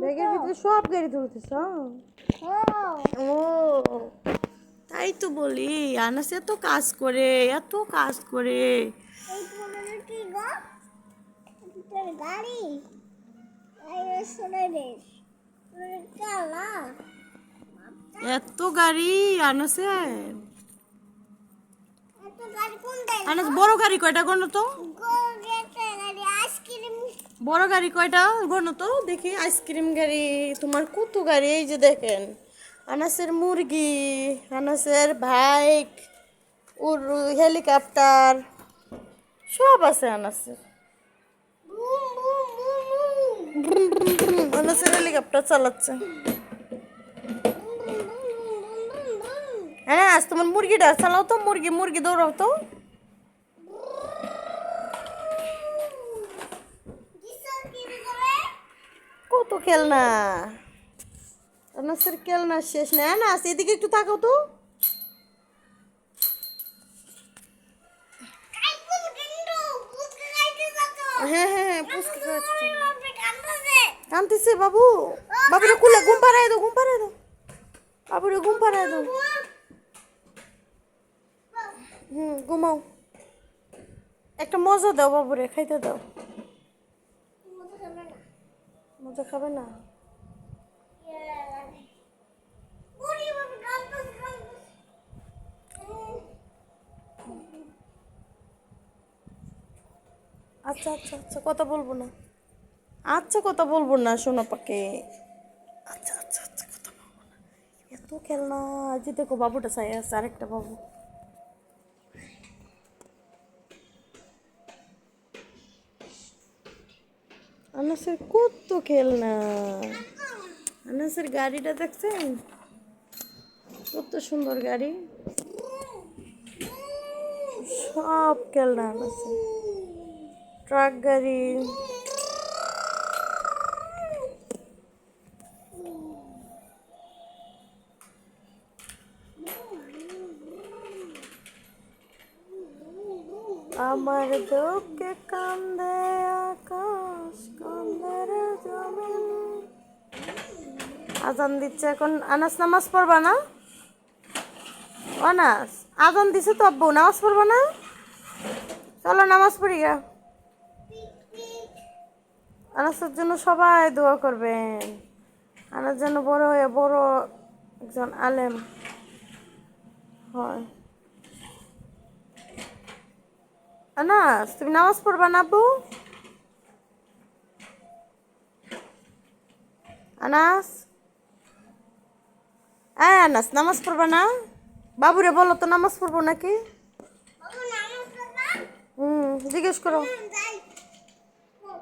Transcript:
ব্যাগের ভিতরে সব গাড়ি তুলতেছ ও। তাই তো বলি আনাস এত কাজ করে এত কাজ করে। এত গাড়ি আনাসের? এত গাড়ি কোন দেয় আনাস বড় গাড়ি কয়টা গণ তো? বড় গাড়ি কয়টা? গণ তো? দেখি, আইসক্রিম গাড়ি, তোমার কত গাড়ি, এই যে দেখেন। আনাসের মুরগি, আনাসের বাইক উর হেলিকপ্টার, সব আছে আনাসের। আনাসের হেলিকপ্টার চালাচ্ছে। হ্যাঁ আজ তোমার মুরগিটা চালাও তো, মুরগি মুরগি দৌড়াও তো। কত খেলনা। আনাসের খেলনা শেষ না। না এদিকে একটু তাকাও তো। হ্যাঁ হ্যাঁ হ্যাঁ পুচকে খাওয়াচ্ছে। কাঁদতেছে বাবু। বাবুরে কুলে, ঘুম পাড়ায় দাও, ঘুম পাড়ায় দাও। বাবুরে ঘুম পাড়ায় দাও। হুম, ঘুমাও। একটা মজা দাও বাবুরে, খাইতে দাও। মজা খাবে না? আচ্ছা আচ্ছা আচ্ছা কথা বলব না। আচ্ছা কথা বলব না, শোনো পাকে। আচ্ছা আচ্ছা আচ্ছা কথা বলব না। এত খেলনা যে দেখো বাবুটা চাই আছে, আরেকটা বাবু। আনাসের কত খেলনা? আনাসের গাড়িটা দেখছেন? কত সুন্দর গাড়ি। সব খেলনা আনাসের। ট্রাক গাড়ি। আমার দুঃখে কান্দে জমিন আজান দিচ্ছে এখন। আনাস, নামাজ পড়বা না? অনাস আজান দিছে তো আব্বু। নামাজ পড়বা না? চলো, নামাজ পড়ি গা। আনাসের জন্য সবাই দোয়া করবেন। আনাস যেন বড় হয়ে বড় একজন আলেম হয়। আনাস, তুমি নামাজ পড়বা না আব্বু? আনাস? হ্যাঁ আনাস নামাজ পড়বা না? বাবুরে বলো তো নামাজ পড়ব নাকি? হুম জিজ্ঞেস করো।